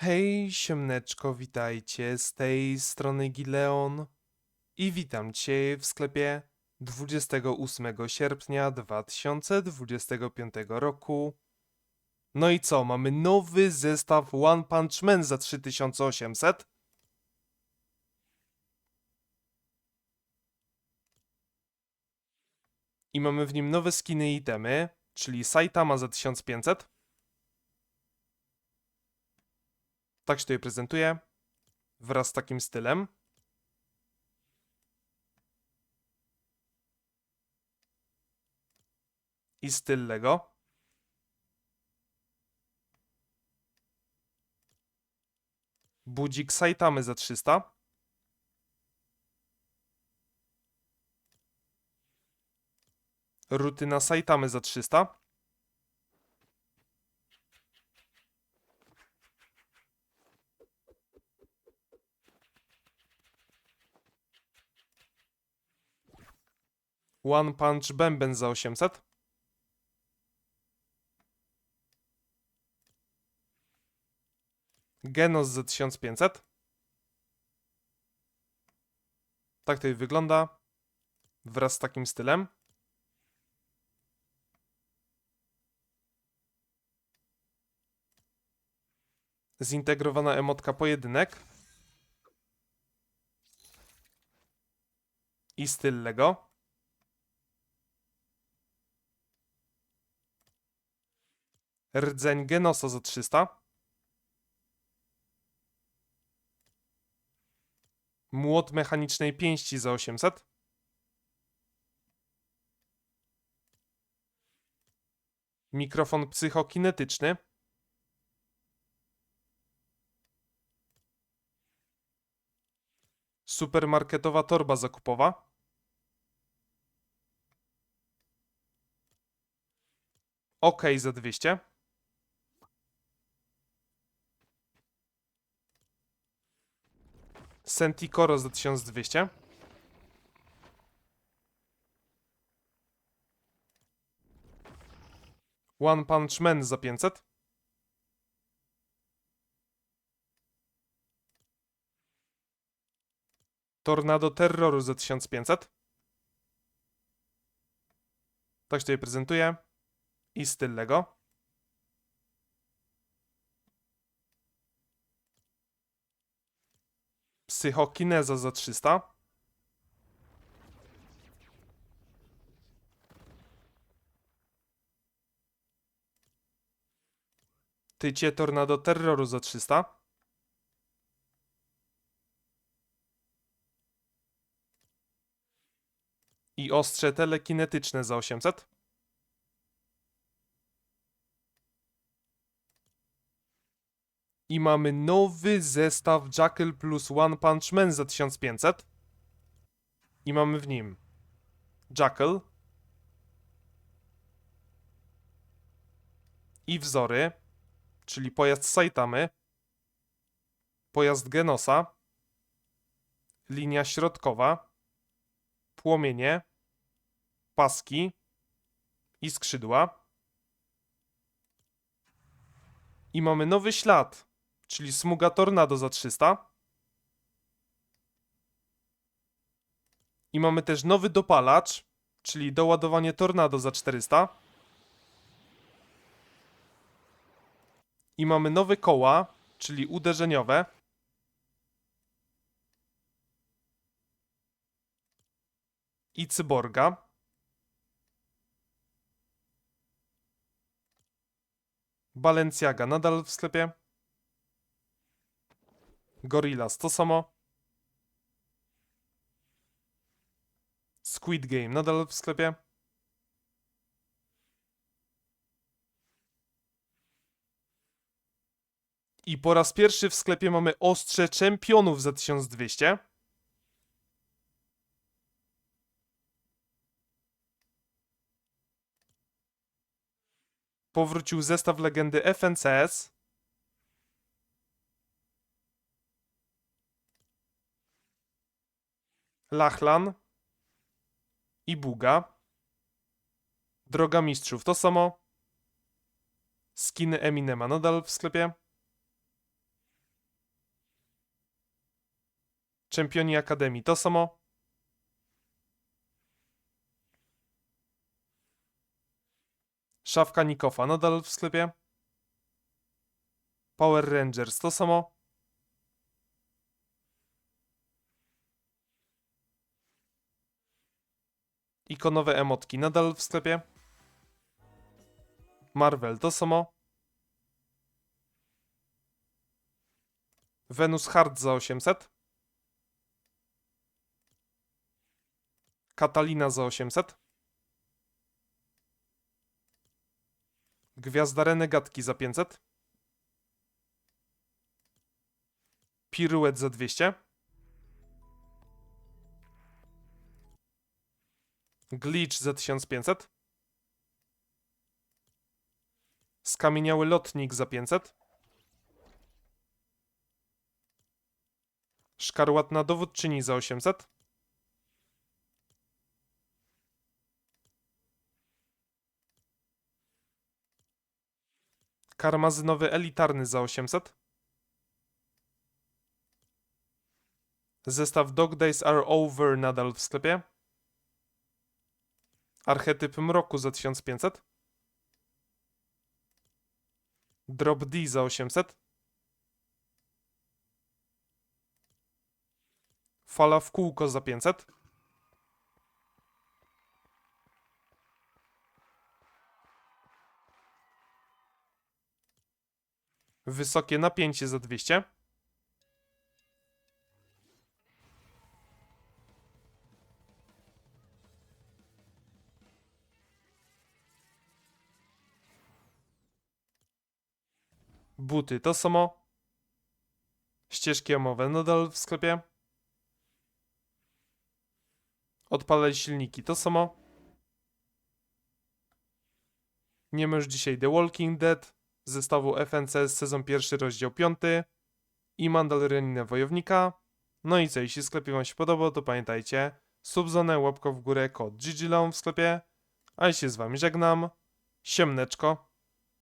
Hej, siemneczko, witajcie, z tej strony Gileon i witam Cię w sklepie 28 sierpnia 2025 roku. No i co, mamy nowy zestaw One Punch Man za 3800. I mamy w nim nowe skiny i itemy, czyli Saitama za 1500. Tak się tutaj prezentuje. Wraz z takim stylem. I styl Lego. Budzik Saitamy za 300. Rutyna Saitamy za 300. One Punch Bęben za 800. Genos za 1500. Tak to wygląda. Wraz z takim stylem. Zintegrowana emotka pojedynek. I styl Lego. Rdzeń Genosa za 300. Młot mechanicznej pięści za 800. Mikrofon psychokinetyczny. Supermarketowa torba zakupowa. OK za 200. Sentikoro za 1200. One Punch Man za 500. Tornado Terroru za 1500. Tak się tutaj prezentuje. I styl Lego. Psychokineza za 300. Tycie Tornado Terroru za 300. I ostrze telekinetyczne za 800. I mamy nowy zestaw Jackal plus One Punch Man za 1500. I mamy w nim Jackal. I wzory, czyli pojazd Saitamy, pojazd Genosa, linia środkowa, płomienie, paski i skrzydła. I mamy nowy ślad, czyli smuga tornado za 300. I mamy też nowy dopalacz, czyli doładowanie tornado za 400. I mamy nowe koła, czyli uderzeniowe. I cyborga. Balenciaga nadal w sklepie. Gorillaz to samo. Squid Game nadal w sklepie. I po raz pierwszy w sklepie mamy ostrze czempionów za 1200. Powrócił zestaw legendy FNCS. Lachlan i Buga. Droga Mistrzów to samo. Skiny Eminema nadal w sklepie. Czempioni Akademii to samo. Szafka Nikofa nadal w sklepie. Power Rangers to samo. Ikonowe emotki nadal w sklepie. Marvel to samo. Venus Hard za 800. Katalina za 800. Gwiazda Renegatki za 500. Piruet za 200. Glitch za 1500. Skamieniały lotnik za 500. Szkarłatna dowódczyni za 800. Karmazynowy elitarny za 800. Zestaw Dog Days Are Over nadal w sklepie. Archetyp mroku za 1500. Drop D za 800. Fala w kółko za 500. Wysokie napięcie za 200. Buty to samo. Ścieżki omowe nadal w sklepie. Odpalaj silniki to samo. Nie już dzisiaj The Walking Dead, zestawu FNCS sezon pierwszy rozdział 5 i Mandalorianina Wojownika. No i co, jeśli sklepie wam się podobał, to pamiętajcie, subzonę, łapka w górę, kod GGLON w sklepie, a ja się z wami żegnam. Siemneczko.